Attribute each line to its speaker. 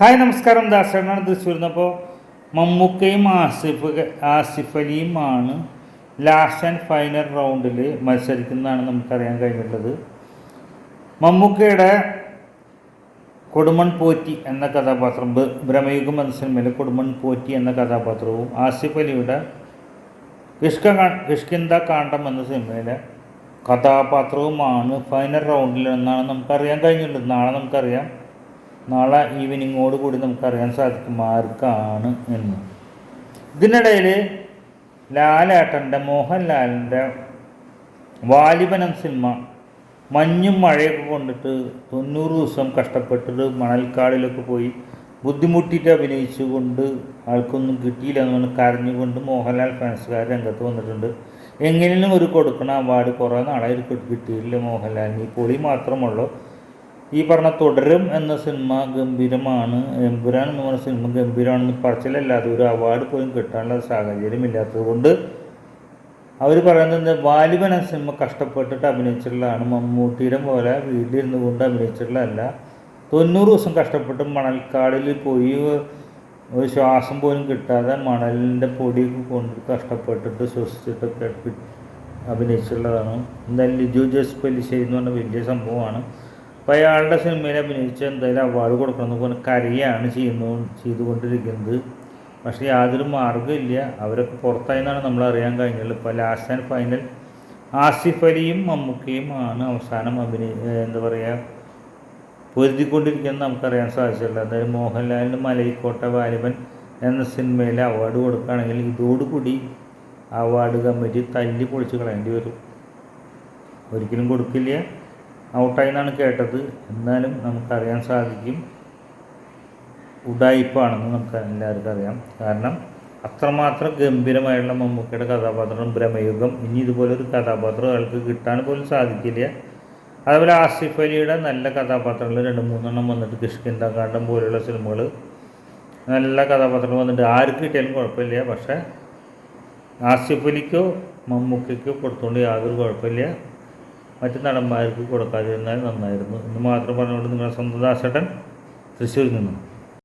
Speaker 1: Hi നമസ്കാരം. ദാസനാണ് തൃശ്ശൂരിൽ നിന്നപ്പോൾ മമ്മൂക്കയും ആസിഫ് ആസിഫ് അലിയുമാണ് ലാസ്റ്റ് ആൻഡ് ഫൈനൽ റൗണ്ടിൽ മത്സരിക്കുന്നതാണ് നമുക്കറിയാൻ കഴിഞ്ഞിട്ടുള്ളത്. മമ്മൂക്കയുടെ കൊടുമൺ പോറ്റി എന്ന കഥാപാത്രം ഭ്രമയുഗ ഭ്രമയുഗം എന്ന സിനിമയിലെ കൊടുമൺ പോറ്റി എന്ന കഥാപാത്രവും ആസിഫ് അലിയുടെ കിഷ്ക കിഷ്കിന്ത കാണ്ടം എന്ന സിനിമയിലെ കഥാപാത്രവുമാണ് ഫൈനൽ റൗണ്ടിൽ എന്നാണ് നമുക്കറിയാൻ കഴിഞ്ഞിട്ടുള്ളത്. നാളെ നമുക്കറിയാം. നാളെ ഈവനിങ്ങോട് കൂടി നമുക്കറിയാൻ സാധിക്കും ആർക്കാണ് എന്ന്. ഇതിനിടയിൽ ലാലേട്ടന്റെ മോഹൻലാലിന്റെ വാലിബനം സിനിമ മഞ്ഞും മഴയൊക്കെ കൊണ്ടിട്ട് തൊണ്ണൂറ് ദിവസം കഷ്ടപ്പെട്ടിട്ട് മണൽക്കാടിലൊക്കെ പോയി ബുദ്ധിമുട്ടിയിട്ട് അഭിനയിച്ചുകൊണ്ട് ആൾക്കൊന്നും കിട്ടിയില്ല എന്ന് പറഞ്ഞ് കരഞ്ഞുകൊണ്ട് മോഹൻലാൽ ഫാൻസുകാർ രംഗത്ത് വന്നിട്ടുണ്ട്. എങ്ങനെയും ഒരു കൊടുക്കണ അവാർഡ് കുറേ നാളായി കിട്ടിയില്ല മോഹൻലാലിന്. ഈ പൊളി മാത്രമുള്ളൂ. ഈ പറഞ്ഞ തുടരും എന്ന സിനിമ ഗംഭീരമാണ്. എമ്പുരാൻ എന്ന് പറഞ്ഞ സിനിമ ഗംഭീരമാണെന്ന് പറച്ചിലല്ലാതെ ഒരു അവാർഡ് പോലും കിട്ടാനുള്ള സാഹചര്യം ഇല്ലാത്തത് കൊണ്ട് അവർ പറയുന്നത് വാലിബൻ എന്ന സിനിമ കഷ്ടപ്പെട്ടിട്ട് അഭിനയിച്ചിട്ടുള്ളതാണ്. മമ്മൂട്ടിയുടെ പോലെ വീട്ടിലിരുന്ന് കൊണ്ട് അഭിനയിച്ചിട്ടുള്ളതല്ല. തൊണ്ണൂറ് ദിവസം കഷ്ടപ്പെട്ട് മണൽക്കാടിൽ പോയി ഒരു ശ്വാസം പോലും കിട്ടാതെ മണലിന്റെ പൊടിയൊക്കെ കൊണ്ട് കഷ്ടപ്പെട്ടിട്ട് ശ്വസിച്ചിട്ടൊക്കെ അഭിനയിച്ചിട്ടുള്ളതാണ്. എന്തായാലും ലിജു ജോസ് പെല്ലിശ്ശേരി എന്ന് പറഞ്ഞ വലിയ സംഭവമാണ്. അപ്പോൾ അയാളുടെ സിനിമയിൽ അഭിനയിച്ച് എന്തായാലും അവാർഡ് കൊടുക്കണമെന്ന് പറഞ്ഞാൽ കരയാണ് ചെയ്യുന്നു ചെയ്തുകൊണ്ടിരിക്കുന്നത്. പക്ഷേ യാതൊരു മാർഗമില്ല അവരൊക്കെ പുറത്തായെന്നാണ് നമ്മൾ അറിയാൻ കഴിഞ്ഞത്. ഇപ്പോൾ ലാസ്റ്റ് ആൻഡ് ഫൈനൽ ആസിഫ് അലിയും മമ്മൂക്കയും ആണ് അവസാനം അഭിനയ എന്താ പറയുക പൊരുതിക്കൊണ്ടിരിക്കുന്നത് നമുക്കറിയാൻ സാധിച്ചില്ല അതായത് മോഹൻലാലിന് മലയിക്കോട്ട വാലിബൻ എന്ന സിനിമയിൽ അവാർഡ് കൊടുക്കുകയാണെങ്കിൽ ഇതോടുകൂടി അവാർഡ് കമ്മിറ്റി തല്ലി പൊളിച്ച് കളയേണ്ടി വരും. ഒരിക്കലും കൊടുക്കില്ല. ഔട്ടായി എന്നാണ് കേട്ടത്. എന്നാലും നമുക്കറിയാൻ സാധിക്കും. ഉടായിപ്പാണെന്ന് നമുക്ക് എല്ലാവർക്കും അറിയാം. കാരണം അത്രമാത്രം ഗംഭീരമായുള്ള മമ്മൂക്കയുടെ കഥാപാത്രം ഭ്രമയുഗം ഇനി ഇതുപോലൊരു കഥാപാത്രം അയാൾക്ക് കിട്ടാൻ പോലും സാധിക്കില്ല. അതുപോലെ ആസിഫ് അലിയുടെ നല്ല കഥാപാത്രങ്ങൾ രണ്ട് മൂന്നെണ്ണം വന്നിട്ട് കിഷ്കിന്ദാകാണ്ഡം പോലെയുള്ള സിനിമകൾ നല്ല കഥാപാത്രങ്ങൾ വന്നിട്ട് ആർക്ക് കിട്ടിയാലും കുഴപ്പമില്ല. പക്ഷേ ആസിഫ് അലിക്കോ മമ്മൂക്കയ്ക്കോ കൊടുത്തുകൊണ്ട് യാതൊരു കുഴപ്പമില്ല. മറ്റ് നടന്മാർക്ക് കൊടുക്കാതിരുന്നാൽ നന്നായിരുന്നു. എന്ന് മാത്രം പറഞ്ഞുകൊണ്ട് നിങ്ങളുടെ സ്വന്തം ദാസേട്ടൻ തൃശ്ശൂരിൽ നിന്നും.